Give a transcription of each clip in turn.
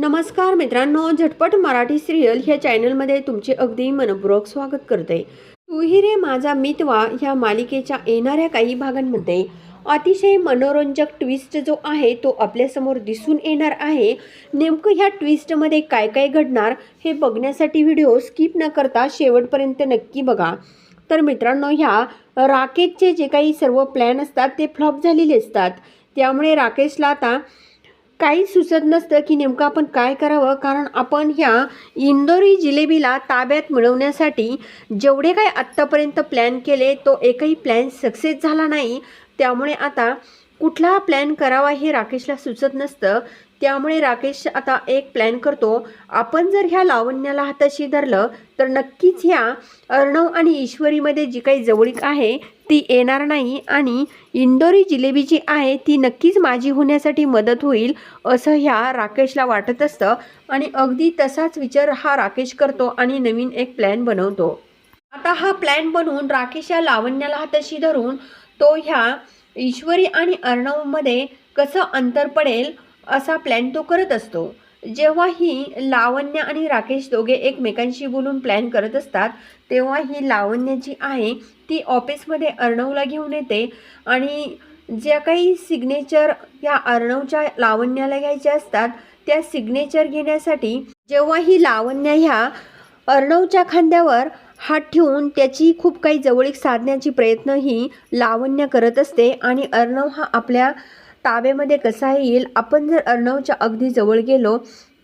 नमस्कार मित्रांनो झटपट मराठी सिरियल ह्या चॅनलमध्ये तुमचे अगदी मनपूर्वक स्वागत करते. तुही रे माझा मितवा ह्या मालिकेच्या येणाऱ्या काही भागांमध्ये अतिशय मनोरंजक ट्विस्ट जो आहे तो आपल्यासमोर दिसून येणार आहे. नेमकं ह्या ट्विस्टमध्ये काय काय घडणार हे बघण्यासाठी व्हिडिओ स्किप न करता शेवटपर्यंत नक्की बघा. तर मित्रांनो ह्या राकेशचे जे काही सर्व प्लॅन असतात ते फ्लॉप झालेले असतात. त्यामुळे राकेशला आता काही सुचत नसतं की नेमकं आपण काय करावं. कारण आपण ह्या इंदोरी जिलेबीला ताब्यात मिळवण्यासाठी जेवढे काही आत्तापर्यंत प्लॅन केले तो एकही प्लॅन सक्सेस झाला नाही. त्यामुळे आता कुठला प्लॅन करावा हे राकेशला सुचत नसतं. त्यामुळे राकेश आता एक प्लॅन करतो. आपण जर ह्या लावण्याला हाताशी धरलं तर नक्कीच ह्या अर्णव आणि ईश्वरीमध्ये जी काही जवळीक आहे ती येणार नाही आणि इंदोरी जिलेबी जी आहे ती नक्कीच माझी होण्यासाठी मदत होईल असं ह्या राकेशला वाटत असतं. आणि अगदी तसाच विचार हा राकेश करतो आणि नवीन एक प्लॅन बनवतो. आता हा प्लॅन बनवून राकेश या लावण्याला हाताशी धरून तो ह्या ईश्वरी आणि अर्णवमध्ये कसं अंतर पडेल असा प्लॅन तो करत असतो. जेव्हा ही लावण्य आणि राकेश दोघे एकमेकांशी बोलून प्लॅन करत असतात तेव्हा ही लावण्य जी आहे ती ऑफिसमध्ये अर्णवला घेऊन येते आणि ज्या काही सिग्नेचर या अर्णवच्या लावण्याला घ्यायच्या असतात त्या सिग्नेचर घेण्यासाठी जेव्हा ही लावण्य ह्या अर्णवच्या खांद्यावर हात ठेवून त्याची खूप काही जवळीक साधण्याची प्रयत्न ही लावण्य करत असते आणि अर्णव हा आपल्या ताब्यामध्ये कसा येईल? आपण जर अर्णवच्या अगदी जवळ गेलो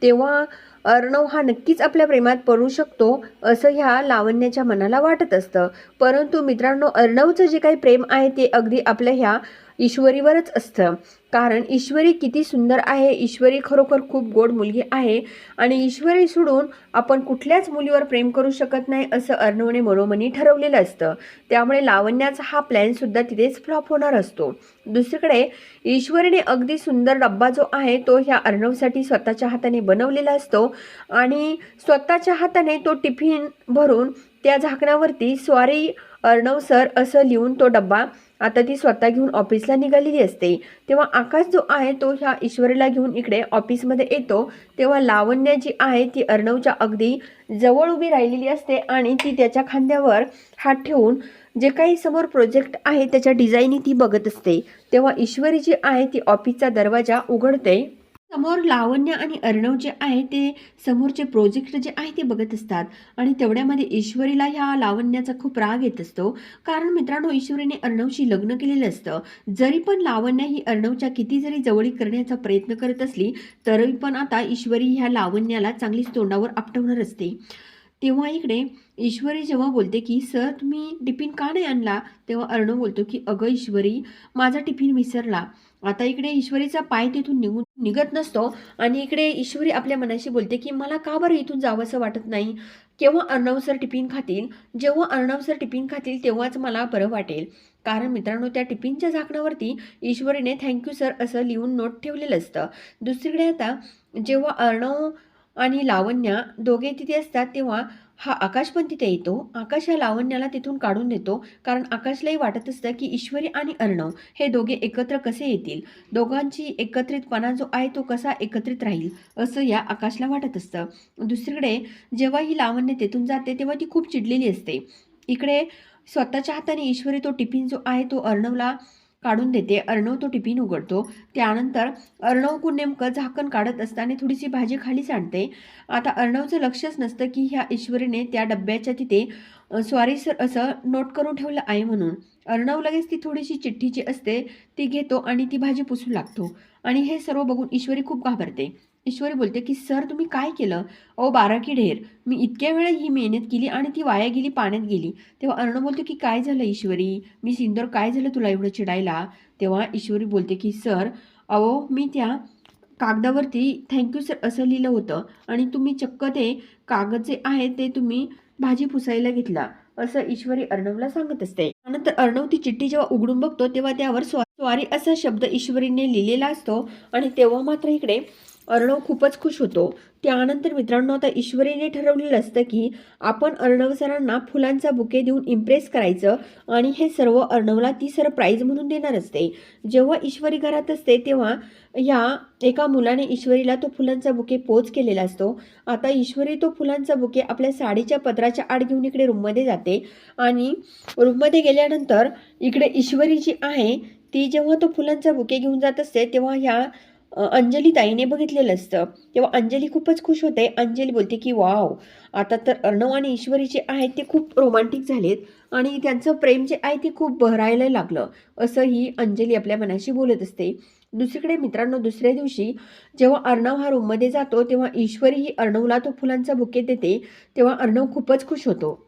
तेव्हा अर्णव हा नक्कीच आपल्या प्रेमात पडू शकतो असं ह्या लावण्याच्या मनाला वाटत असतं. परंतु मित्रांनो अर्णवचं जे काही प्रेम आहे ते अगदी आपल्या ह्या ईश्वरीवरच असतं. कारण ईश्वरी किती सुंदर आहे ईश्वरी खरोखर खूप गोड मुलगी आहे आणि ईश्वरी सोडून आपण कुठल्याच मुलीवर प्रेम करू शकत नाही असं अर्णवने मनोमनी ठरवलेलं असतं. त्यामुळे लावण्याचा हा प्लॅनसुद्धा तिथेच फ्लॉप होणार असतो. दुसरीकडे ईश्वरीने अगदी सुंदर डब्बा जो आहे तो ह्या अर्णवसाठी स्वतःच्या हाताने बनवलेला असतो आणि स्वतःच्या हाताने तो टिफिन भरून त्या झाकणावरती स्वारी अर्णव सर असं लिहून तो डब्बा आता ती स्वतः घेऊन ऑफिसला निघालेली असते. तेव्हा आकाश जो आहे तो ह्या ईश्वरीला घेऊन इकडे ऑफिसमध्ये येतो. तेव्हा लावण्या जी आहे ती अर्णवच्या अगदी जवळ उभी राहिलेली असते आणि ती त्याच्या खांद्यावर हात ठेवून जे काही समोर प्रोजेक्ट आहे त्याच्या डिझाईनी ती बघत असते. तेव्हा ईश्वरी जी आहे ती ऑफिसचा दरवाजा उघडते. समोर लावण्य आणि अर्णव जे आहे ते समोरचे प्रोजेक्ट जे आहे ते बघत असतात. आणि तेवढ्यामध्ये ईश्वरीला ह्या लावण्याचा खूप राग येत असतो. कारण मित्रांनो ईश्वरीने अर्णवशी लग्न केलेलं असतं. जरी पण लावण्य ही अर्णवच्या किती जरी जवळी करण्याचा प्रयत्न करत असली तरी पण आता ईश्वरी ह्या लावण्याला चांगलीच तोंडावर आपटवणार असते. तेव्हा इकडे ईश्वरी जेव्हा बोलते की सर तुम्ही टिफिन का नाही आणला? तेव्हा अर्णव बोलतो की अगं ईश्वरी माझा टिफिन विसरला. आता इकडे ईश्वरीचा पाय तिथून निघून निघत नसतो आणि इकडे ईश्वरी आपल्या मनाशी बोलते की मला का बरं इथून जावंसं वाटत नाही? केव्हा अर्णव सर टिफिन खातील जेव्हा अर्णव सर टिफिन खातील तेव्हाच मला बरं वाटेल. कारण मित्रांनो त्या टिफिनच्या झाकणावरती ईश्वरीने थँक्यू सर असं लिहून नोट ठेवलेलं असतं. दुसरीकडे आता जेव्हा अर्णव आणि लावण्या दोघे तिथे असतात तेव्हा हा आकाश पण तिथे येतो. आकाश या लावण्याला तिथून काढून देतो. कारण आकाशलाही वाटत असतं की ईश्वरी आणि अर्णव हे दोघे एकत्र कसे येतील? दोघांची एकत्रितपणा जो आहे तो कसा एकत्रित राहील? असं या आकाशला वाटत असतं. दुसरीकडे जेव्हा ही लावण्य तेथून जाते तेव्हा ती खूप चिडलेली असते. इकडे स्वतःच्या हाताने ईश्वरी तो टिफिन जो आहे तो अर्णवला काढून देते. अर्णव तो टिफिन उघडतो. त्यानंतर अर्णव नेमकं झाकण काढत असताना थोडीशी भाजी खाली सांडते आता अर्णवचं लक्षच नसतं की ह्या ईश्वरीने त्या डब्याच्या तिथे स्वारीसर स्वारी सर असं नोट करून ठेवलं आहे म्हणून. अर्णव लगेच ती थोडीशी चिठ्ठी जी असते ती घेतो आणि ती भाजी पुसू लागतो. आणि हे सर्व बघून ईश्वरी खूप घाबरते. ईश्वरी बोलते की सर तुम्ही काय केलं? अहो बाराकी ढेर. मी इतक्या वेळा ही मेहनत केली आणि ती वाया गेली पाण्यात गेली. तेव्हा अर्णव बोलतो की काय झालं ईश्वरी? मी सिंदोर काय झालं तुला एवढं चिडायला? तेव्हा ईश्वरी बोलते की सर अहो मी त्या कागदावरती थँक्यू सर असं लिहिलं होतं आणि तुम्ही चक्क ते कागद जे आहे ते तुम्ही भाजी पुसायला घेतला. असं ईश्वरी अर्णवला सांगत असते. त्यानंतर अर्णव ती चिठ्ठी जेव्हा उघडून बघतो तेव्हा त्यावर स्वारी असा शब्द ईश्वरीने लिहिलेला असतो आणि तेव्हा मात्र इकडे अर्णव खूपच खुश होतो. त्यानंतर मित्रांनो आता ईश्वरीने ठरवलेलं असतं की आपण अर्णव सरांना फुलांचा बुके देऊन इम्प्रेस करायचं आणि हे सर्व अर्णवला ती सरप्राईज म्हणून देणार असते. जेव्हा ईश्वरी घरात असते तेव्हा ह्या एका मुलाने ईश्वरीला तो फुलांचा बुके पोच केलेला असतो. आता ईश्वरी तो फुलांचा बुके आपल्या साडीच्या पदराच्या आड घेऊन इकडे रूममध्ये जाते आणि रूममध्ये गेल्यानंतर इकडे ईश्वरी जी आहे ती जेव्हा तो फुलांचा बुके घेऊन जात असते तेव्हा ह्या अंजली ताईने बघितलेलं असतं. तेव्हा अंजली खूपच खुश होते. अंजली बोलते की वाव आता तर अर्णव आणि ईश्वरी जे आहेत ते खूप रोमांटिक झालेत आणि त्यांचं प्रेम जे आहे ते खूप बहरायला लागलं. असं ही अंजली आपल्या मनाशी बोलत असते. दुसरीकडे मित्रांनो दुसऱ्या दिवशी जेव्हा अर्णव हा रूममध्ये जातो तेव्हा ईश्वरी ही अर्णवला तो फुलांचा बुके देते तेव्हा अर्णव खूपच खुश होतो.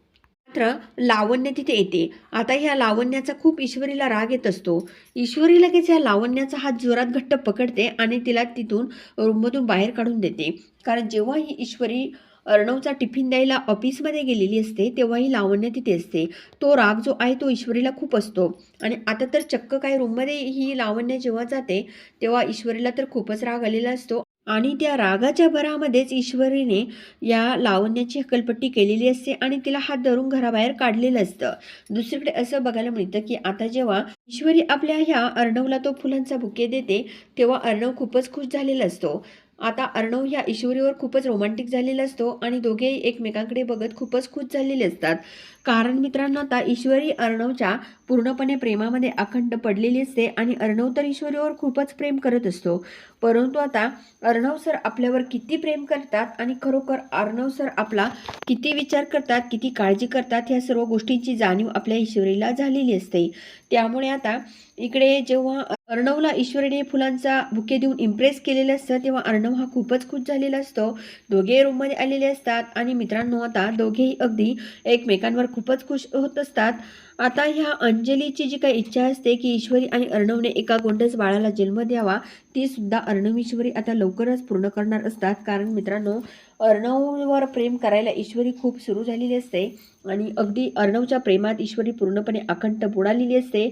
मात्र लावण्य तिथे येते. आता ह्या लावण्याचा खूप ईश्वरीला राग येत असतो. ईश्वरी लगेच ह्या लावण्याचा हात जोरात घट्ट पकडते आणि तिला तिथून रूममधून बाहेर काढून देते. कारण जेव्हा ही ईश्वरी अर्णवचा टिफिन द्यायला ऑफिसमध्ये गेलेली असते तेव्हा ही लावण्य तिथे असते. तो राग जो आहे तो ईश्वरीला खूप असतो. आणि आता तर चक्क काय रूममध्ये ही लावण्य जेव्हा जाते तेव्हा ईश्वरीला तर खूपच राग आलेला असतो. आणि त्या रागाच्या भरामध्येच ईश्वरीने या लावण्याची हकलपट्टी केलेली असते आणि तिला हात धरून घराबाहेर काढलेलं असतं. दुसरीकडे असं बघायला मिळतं की आता जेव्हा ईश्वरी आपल्या ह्या अर्णवला तो फुलांचा बुके देते तेव्हा अर्णव खूपच खुश झालेला असतो. आता अर्णव ह्या ईश्वरीवर खूपच रोमांटिक झालेला असतो आणि दोघेही एकमेकांकडे बघत खूपच खुश झालेले असतात. कारण मित्रांनो आता ईश्वरी अर्णवच्या पूर्णपणे प्रेमामध्ये अखंड पडलेली असते आणि अर्णव तर ईश्वरीवर खूपच प्रेम करत असतो. परंतु आता अर्णव सर आपल्यावर किती प्रेम करतात आणि खरोखर अर्णव सर आपला किती विचार करतात किती काळजी करतात ह्या सर्व गोष्टींची जाणीव आपल्या ईश्वरीला झालेली असते. त्यामुळे आता इकडे जेव्हा अर्णवला ईश्वरीने फुलांचा बुके देऊन इम्प्रेस केलेलं असतं तेव्हा अर्णव हा खूपच खुश झालेला असतो. दोघे रूममध्ये आलेले असतात आणि मित्रांनो आता दोघेही अगदी एकमेकांवर खूपच खुश होत असतात. आता ह्या अंजलीची जी काही इच्छा असते की ईश्वरी आणि अर्णवने एका गोंडस बाळाला जन्म द्यावा ती सुद्धा अर्णव ईश्वरी आता लवकरच पूर्ण करणार असतात. कारण मित्रांनो अर्णववर प्रेम करायला ईश्वरी खूप सुरू झालेली असते आणि अगदी अर्णवच्या प्रेमात ईश्वरी पूर्णपणे अखंड बुडालेली असते.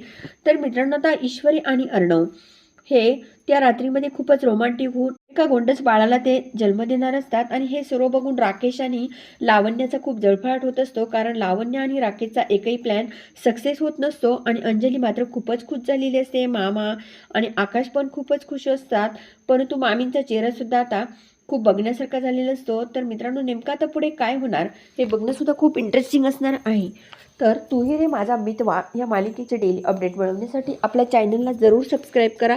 तर मित्रांनो आता ईश्वरी आणि अर्णव हे त्या रात्रीमध्ये खूपच रोमांटिक होऊन एका गोंडस बाळाला ते जन्म देणार असतात. आणि हे सर्व बघून राकेश आणि लावण्याचा खूप जळफळाट होत असतो. कारण लावण्य आणि राकेशचा एकही प्लॅन सक्सेस होत नसतो. आणि अंजली मात्र खूपच खुश झालेली असते. मामा आणि आकाश पण खूपच खुश असतात. परंतु मामींचा चेहरासुद्धा आता खूप बघण्यासारखा झालेला असतो. तर मित्रांनो नेमका आता पुढे काय होणार हे बघणंसुद्धा खूप इंटरेस्टिंग असणार आहे. तर तूही रे माझा मितवा या मालिकेचे डेली अपडेट मिळवण्यासाठी आपल्या चॅनलला जरूर सबस्क्राईब करा.